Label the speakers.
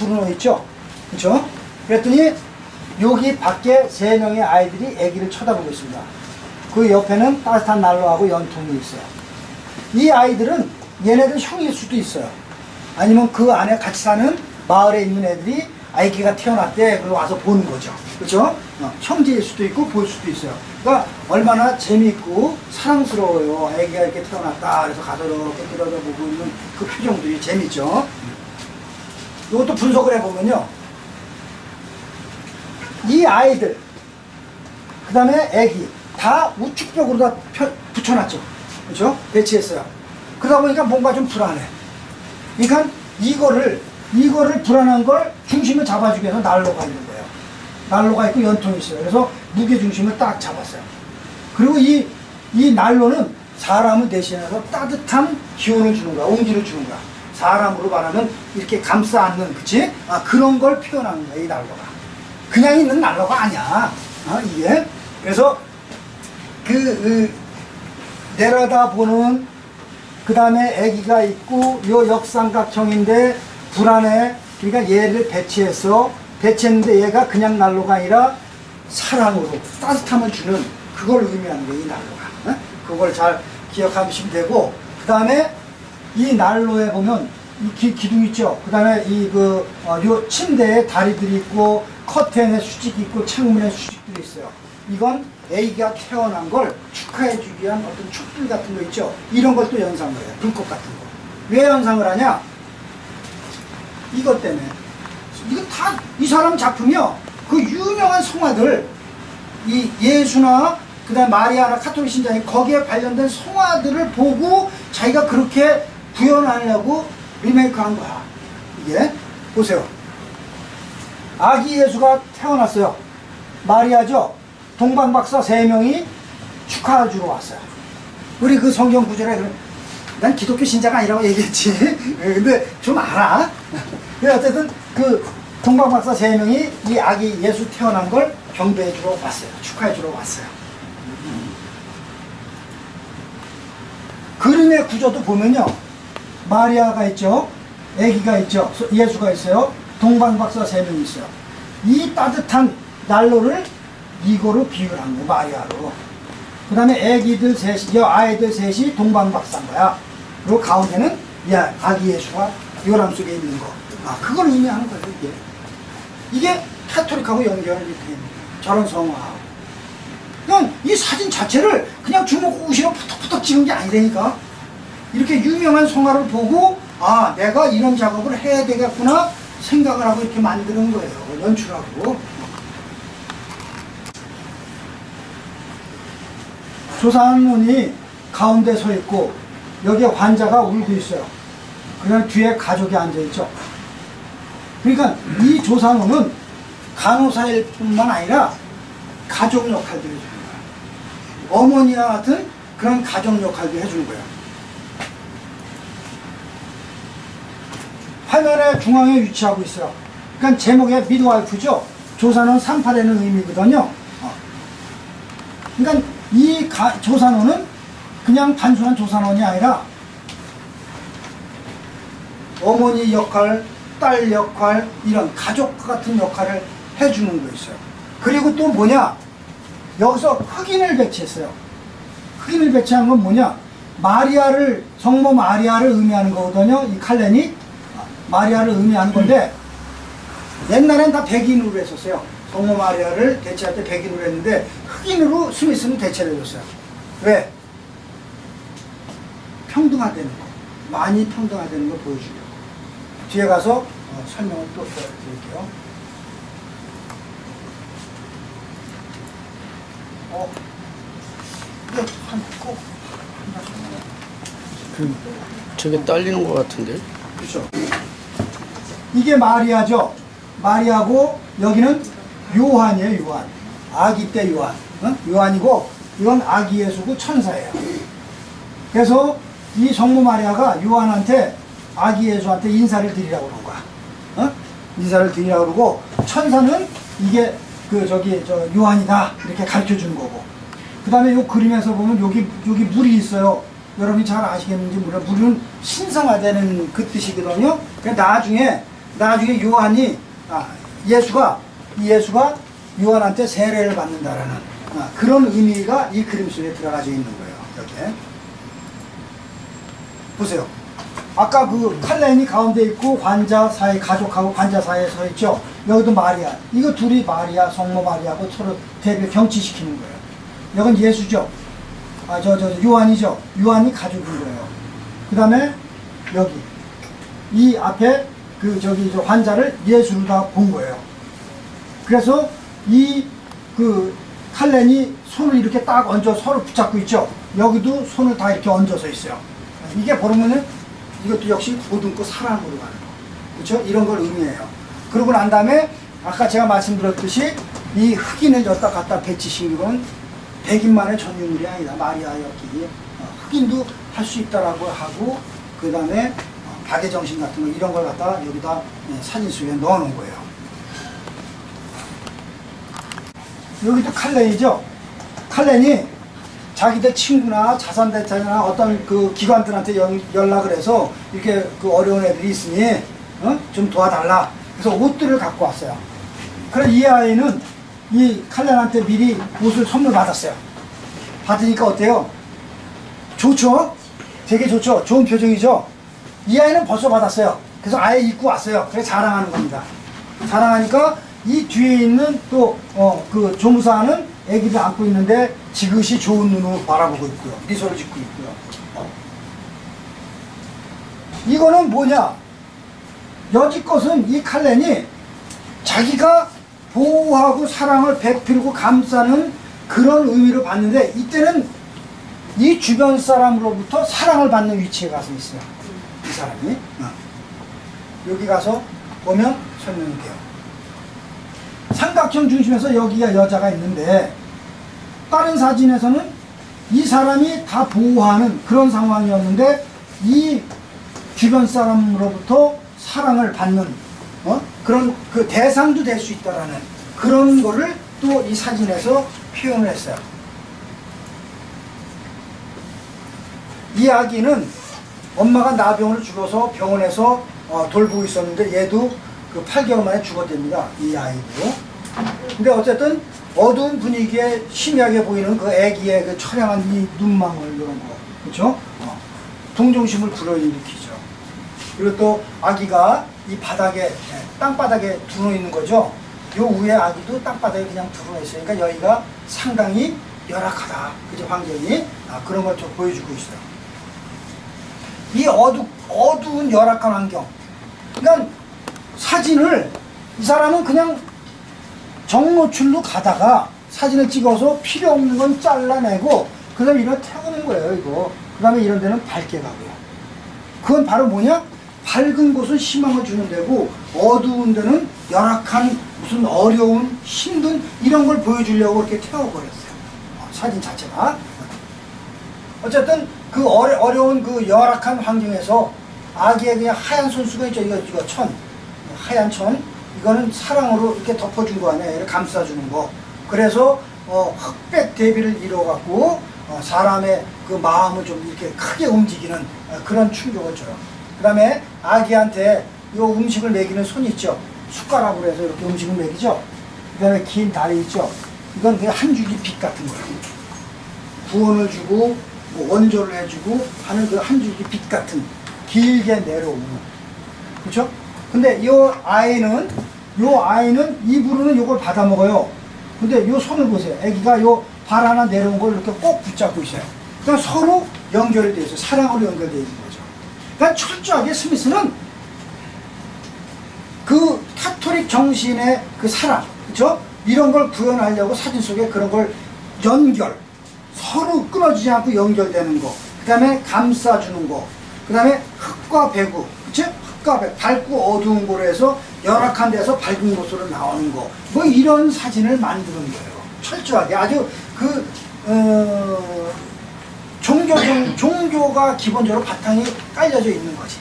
Speaker 1: 불어넣어 있죠? 그렇죠? 그랬더니 여기 밖에 세 명의 아이들이 아기를 쳐다보고 있습니다. 그 옆에는 따뜻한 난로하고 연통이 있어요. 이 아이들은 얘네들 형일 수도 있어요. 아니면 그 안에 같이 사는 마을에 있는 애들이 아기가 태어났대 그리고 와서 보는 거죠. 그렇죠? 어, 형제일 수도 있고 볼 수도 있어요. 그러니까 얼마나 재미있고 사랑스러워요. 아기가 이렇게 태어났다. 그래서 가서 이렇게 들여다보고 있는 그 표정들이 재밌죠. 이것도 분석을 해보면요. 이 아이들, 그 다음에 애기, 다 우측벽으로 다 펴- 붙여놨죠. 그죠? 배치했어요. 그러다 보니까 뭔가 좀 불안해. 그러니까 이거를, 이거를 불안한 걸 중심을 잡아주기 위해서 난로가 있는 거예요. 난로가 있고 연통이 있어요. 그래서 무게중심을 딱 잡았어요. 그리고 이, 이 난로는 사람을 대신해서 따뜻한 기운을 주는 거야. 온기를 주는 거야. 사람으로 말하면 이렇게 감싸 안는, 그치? 아, 그런 걸 표현하는 거야, 이 난로가. 그냥 있는 난로가 아니야. 아, 이게. 그래서 그, 그 내려다보는 그 다음에 아기가 있고 요 역삼각형인데 불안해 그러니까 얘를 배치해서 배치했는데 얘가 그냥 난로가 아니라 사랑으로 따뜻함을 주는 그걸 의미하는 거예요 이 난로가 어? 그걸 잘 기억하시면 되고 그 다음에 이 난로에 보면 이 기, 기둥 있죠 그 다음에 이그 어, 요 침대에 다리들이 있고 커튼에 수직이 있고 창문에 수직들이 있어요 이건 애기가 태어난 걸 축하해주기 위한 어떤 촛불 같은 거 있죠. 이런 걸또 연상을 해요. 불꽃 같은 거. 왜 연상을 하냐? 이것 때문에. 이거 다 이 사람 작품이요. 그 유명한 성화들, 이 예수나 그다음 마리아나 카톨릭 신자니 거기에 관련된 성화들을 보고 자기가 그렇게 구현하려고 리메이크한 거야. 이게 보세요. 아기 예수가 태어났어요. 마리아죠. 동방 박사 세 명이 축하주러 왔어요. 우리 그 성경 구절에 난 기독교 신자가 아니라고 얘기했지. 예, 근데 좀 알아. 근데 어쨌든 그 동방 박사 세 명이 이 아기 예수 태어난 걸 경배해 주러 왔어요. 축하해 주러 왔어요. 그림의 구조도 보면요. 마리아가 있죠. 아기가 있죠. 소- 예수가 있어요. 동방박사 세 명이 있어요. 이 따뜻한 난로를 이거로 비유를 한 거예요. 마리아로. 그 다음에 아기들 셋이, 여 아이들 셋이 동방박사인 거야. 그리고 가운데는 야, 아기 예수가 요람 속에 있는 거. 아, 그걸 의미하는 거예요, 이게. 이게 카톨릭하고 연결이 됩니다. 저런 성화하고. 그냥 이 사진 자체를 그냥 주먹구시로 푸덕푸덕 찍은 게 아니라니까. 이렇게 유명한 성화를 보고, 아, 내가 이런 작업을 해야 되겠구나 생각을 하고 이렇게 만드는 거예요. 연출하고. 조상문이 가운데 서 있고, 여기에 환자가 울고 있어요. 그냥 뒤에 가족이 앉아있죠. 그러니까 이 조상우는 간호사일 뿐만 아니라 가족 역할도 해주는 거야. 어머니와 같은 그런 가족 역할도 해주는 거야. 화면의 중앙에 위치하고 있어요. 그러니까 제목에 미드와이프죠. 조산은 38에는 의미거든요. 어. 그러니까 이 가- 조산원은 그냥 단순한 조산원이 아니라 어머니 역할, 딸 역할, 이런 가족 같은 역할을 해주는 거 있어요. 그리고 또 뭐냐? 여기서 흑인을 배치했어요. 흑인을 배치한 건 뭐냐? 마리아를, 성모 마리아를 의미하는 거거든요. 이 칼렌이. 마리아를 의미하는 건데, 옛날엔 다 백인으로 했었어요. 성모 마리아를 대체할 때 백인으로 했는데, 흑인으로 스미스는 대체를 해줬어요. 왜? 평등화되는 거. 많이 평등화되는 걸 보여주려고. 뒤에 가서 어, 설명을 또 드릴게요. 어, 이게 한, 꼭,
Speaker 2: 그, 저게 딸리는 것 같은데?
Speaker 1: 그렇죠. 이게 마리아죠. 마리아고 여기는 요한이에요. 요한. 아기 때 요한. 어? 요한이고 이건 아기 예수고 천사예요. 그래서 이 성모 마리아가 요한한테 아기 예수한테 인사를 드리라고 그런 거야. 어? 인사를 드리라고 그러고 천사는 이게 그 저기 저 요한이다 이렇게 가르쳐 주는 거고. 그 다음에 요 그림에서 보면 여기 여기 물이 있어요. 여러분이 잘 아시겠는지 몰라 물은 신성화되는 그 뜻이거든요. 그 나중에 나중에 요한이 아, 예수가 이 예수가 요한한테 세례를 받는다라는 아, 그런 의미가 이 그림 속에 들어가져 있는 거예요. 이렇게 보세요. 아까 그 칼렌이 가운데 있고 환자 사이 가족하고 환자 사이에 서 있죠. 여기도 마리아. 이거 둘이 마리아 성모 마리아고 서로 대비 경치시키는 거예요. 여긴 예수죠. 아저저 요한이죠. 요한이 가족인 거예요. 그 다음에 여기 이 앞에 그 저기 저 환자를 예수로 다 본 거예요. 그래서 이 그 칼렌이 손을 이렇게 딱 얹어 서로 붙잡고 있죠. 여기도 손을 다 이렇게 얹어서 있어요. 이게 보면은 이것도 역시 보듬고 사랑으로 가는 거. 그렇죠? 이런 걸 의미해요. 그러고 난 다음에 아까 제가 말씀드렸듯이 이 흑인을 여기다 갖다 배치신 건 백인만의 전유물이 아니다. 마리아 여기 어, 흑인도 할 수 있다라고 하고 그 다음에 박의 정신 같은 거 이런 걸 갖다 여기다 예, 사진 속에 넣어놓은 거예요. 여기도 칼렌이죠. 칼렌이 자기들 친구나 자산대차나 어떤 그 기관들한테 연, 연락을 해서 이렇게 그 어려운 애들이 있으니 어? 좀 도와달라. 그래서 옷들을 갖고 왔어요. 그래서 이 아이는 이 칼렌한테 미리 옷을 선물 받았어요. 받으니까 어때요? 좋죠? 되게 좋죠? 좋은 표정이죠? 이 아이는 벌써 받았어요. 그래서 아예 입고 왔어요. 그래서 자랑하는 겁니다. 자랑하니까 이 뒤에 있는 또, 어, 그 조무사는 애기를 안고 있는데 지그시 좋은 눈으로 바라보고 있고요. 미소를 짓고 있고요. 어. 이거는 뭐냐? 여지껏은 이 칼렌이 자기가 보호하고 사랑을 베풀고 감싸는 그런 의미를 받는데 이때는 이 주변 사람으로부터 사랑을 받는 위치에 가서 있어요. 이 사람이. 어. 여기 가서 보면 설명이 돼요. 삼각형 중심에서 여기가 여자가 있는데 다른 사진에서는 이 사람이 다 보호하는 그런 상황이었는데 이 주변 사람으로부터 사랑을 받는 어? 그런 그 대상도 될 수 있다라는 그런 거를 또 이 사진에서 표현을 했어요. 이 아기는 엄마가 나병으로 죽어서 병원에서 어, 돌보고 있었는데 얘도 그 8개월 만에 죽었답니다. 이 아이도. 근데 어쨌든 어두운 분위기에 희미하게 보이는 그 애기의 그 처량한 이 눈망울 이런 거. 그렇죠? 어. 동정심을 불어일으키죠. 그리고 또 아기가 이 바닥에 예, 땅바닥에 두어 있는 거죠. 요 위에 아기도 땅바닥에 그냥 두어 있으니까 여기가 상당히 열악하다. 그죠 환경이 아, 그런 걸 좀 보여주고 있어요. 이 어두 어두운 열악한 환경. 그러니까 사진을 이 사람은 그냥 정노출로 가다가 사진을 찍어서 필요 없는 건 잘라내고 그 다음에 이런 태우는 거예요 이거. 그 다음에 이런 데는 밝게 가고요. 그건 바로 뭐냐? 밝은 곳은 희망을 주는 데고 어두운 데는 열악한 무슨 어려운 힘든 이런 걸 보여주려고 이렇게 태워버렸어요. 어, 사진 자체가. 어쨌든 그 어려, 어려운 그 열악한 환경에서 아기의 그냥 하얀 손수가 있죠. 이거, 이거 천. 하얀 천. 이거는 사랑으로 이렇게 덮어준 거 아니에요. 이렇게 감싸주는 거. 그래서 어, 흑백 대비를 이뤄갖고 어, 사람의 그 마음을 좀 이렇게 크게 움직이는 어, 그런 충격을 줘요. 그 다음에 아기한테 요 음식을 먹이는 손 있죠. 숟가락으로 해서 이렇게 음식을 먹이죠. 그 다음에 긴 다리 있죠. 이건 그냥 한 줄기 빛 같은 거예요. 구원을 주고 뭐 원조를 해주고 하는 그 한 줄기 빛 같은 길게 내려오는 그렇죠? 근데 이 아이는 요 아이는 입으로는 요걸 받아 먹어요. 근데 요 손을 보세요. 아기가 요발 하나 내려온 걸 이렇게 꼭 붙잡고 있어요. 그러니까 서로 연결이 돼 있어요. 사랑으로 연결되어 있는 거죠. 그러니까 철저하게 스미스는 그 카톨릭 정신의 그 사랑, 그렇죠? 이런 걸 구현하려고 사진 속에 그런 걸 연결, 서로 끊어지지 않고 연결되는 거, 그 다음에 감싸주는 거, 그 다음에 흙과 배구, 그치? 흙과 배, 밝고 어두운 곳로 해서 열악한 데서 밝은 곳으로 나오는 거, 뭐 이런 사진을 만드는 거예요. 철저하게 아주 그 어, 종교 종교가 기본적으로 바탕이 깔려져 있는 거지.